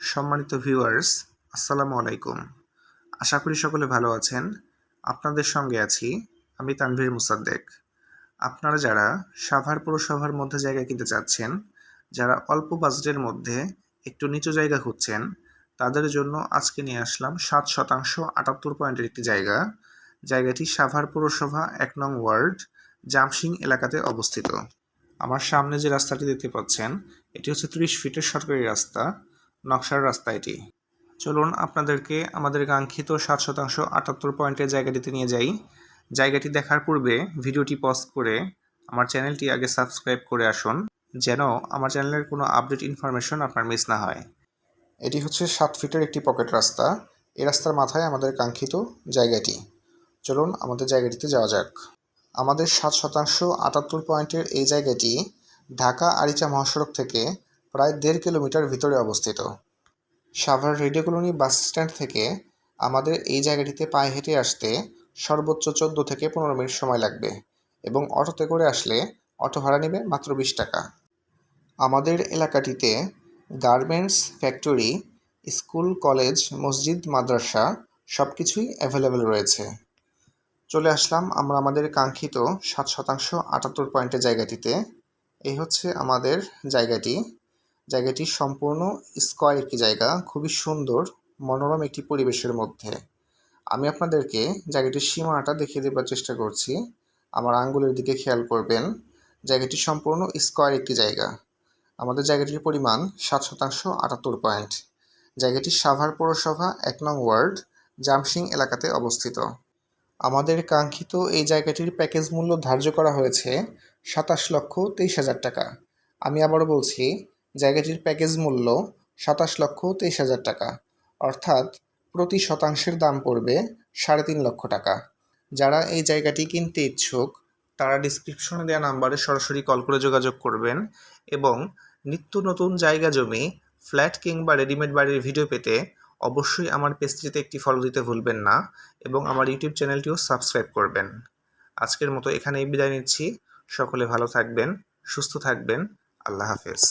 সম্মানিত ভিউয়ার্স আসসালামু আলাইকুম। আশা করি সকলে ভালো আছেন। আপনাদের সঙ্গে আছি আমি তানভীর মুসাদ্দেক। আপনারা যারা সাভার পৌরসভার মধ্যে জায়গা কিনতে চাচ্ছেন, যারা অল্প বাজেটের মধ্যে একটু নিচু জায়গা খুঁজছেন, তাদের জন্য আজকে নিয়ে আসলাম সাত শতাংশ আটাত্তর পয়েন্টের একটি জায়গা। জায়গাটি সাভার পৌরসভা এক নং ওয়ার্ড জামসিং এলাকাতে অবস্থিত। আমার সামনে যে রাস্তাটি দেখতে পাচ্ছেন, এটি হচ্ছে ত্রিশ ফিটের সরকারি রাস্তা। নকশার রাস্তা এটি। চলুন আপনাদেরকে আমাদের কাঙ্ক্ষিত সাত শতাংশ আটাত্তর পয়েন্টের জায়গাটিতে নিয়ে যাই। জায়গাটি দেখার পূর্বে ভিডিওটি পজ করে আমার চ্যানেলটি আগে সাবস্ক্রাইব করে আসুন, যেন আমার চ্যানেলের কোনো আপডেট ইনফরমেশন আপনার মিস না হয়। এটি হচ্ছে সাত ফিটের একটি পকেট রাস্তা। এই রাস্তার মাথায় আমাদের কাঙ্ক্ষিত জায়গাটি। চলুন আমাদের জায়গাটিতে যাওয়া যাক। আমাদের সাত শতাংশ আটাত্তর পয়েন্টের এই জায়গাটি ঢাকা আরিচা মহাসড়ক থেকে প্রায় দেড় কিলোমিটার ভিতরে অবস্থিত। Savar radio colony bus stand থেকে আমাদের এই জায়গাটিতে পায়ে হেঁটে আসতে সর্বোচ্চ চোদ্দ থেকে পনেরো মিনিট সময় লাগবে এবং অটোতে করে আসলে অটো ভাড়া নেবে মাত্র বিশ টাকা। আমাদের এলাকাটিতে গার্মেন্টস, ফ্যাক্টরি, স্কুল, কলেজ, মসজিদ, মাদ্রাসা সব কিছুই অ্যাভেলেবেল রয়েছে। চলে আসলাম আমরা আমাদের কাঙ্ক্ষিত সাত শতাংশ আটাত্তর পয়েন্টের জায়গাটিতে। এই হচ্ছে আমাদের জায়গাটি। জায়গাটি সম্পূর্ণ স্কোয়ার একটি জায়গা, খুবই সুন্দর, মনোরম একটি পরিবেশের মধ্যে। আমি আপনাদেরকে জায়গাটির সীমানাটা দেখিয়ে দেবার চেষ্টা করছি। আমার আঙ্গুলের দিকে খেয়াল করবেন, জায়গাটি সম্পূর্ণ স্কোয়ার একটি জায়গা। আমাদের জায়গাটির পরিমাণ সাত শতাংশ আটাত্তর পয়েন্ট। জায়গাটি সাভার পৌরসভা, এক নং ওয়ার্ড জামসিং এলাকাতে অবস্থিত। আমাদের কাঙ্ক্ষিত এই জায়গাটির প্যাকেজ মূল্য ধার্য করা হয়েছে সাতাশ লক্ষ তেইশ হাজার টাকা। আমি আবারও বলছি জায়গাটির প্যাকেজ মূল্য সাতাশ লক্ষ তেইশ হাজার টাকা। অর্থাৎ প্রতি শতাংশের দাম পড়বে সাড়ে তিন লক্ষ টাকা। যারা এই জায়গাটি কিনতে ইচ্ছুক, তারা ডিসক্রিপশনে দেওয়া নাম্বারে সরাসরি কল করে যোগাযোগ করবেন এবং নিত্য নতুন জায়গা জমি ফ্ল্যাট কিংবা রেডিমেড বাড়ির ভিডিও পেতে অবশ্যই আমার পেজটিতে একটি ফলো দিতে ভুলবেন না এবং আমার ইউটিউব চ্যানেলটিও সাবস্ক্রাইব করবেন। আজকের মতো এখানেই বিদায় নিচ্ছি। সকলে ভালো থাকবেন, সুস্থ থাকবেন। আল্লাহ হাফেজ।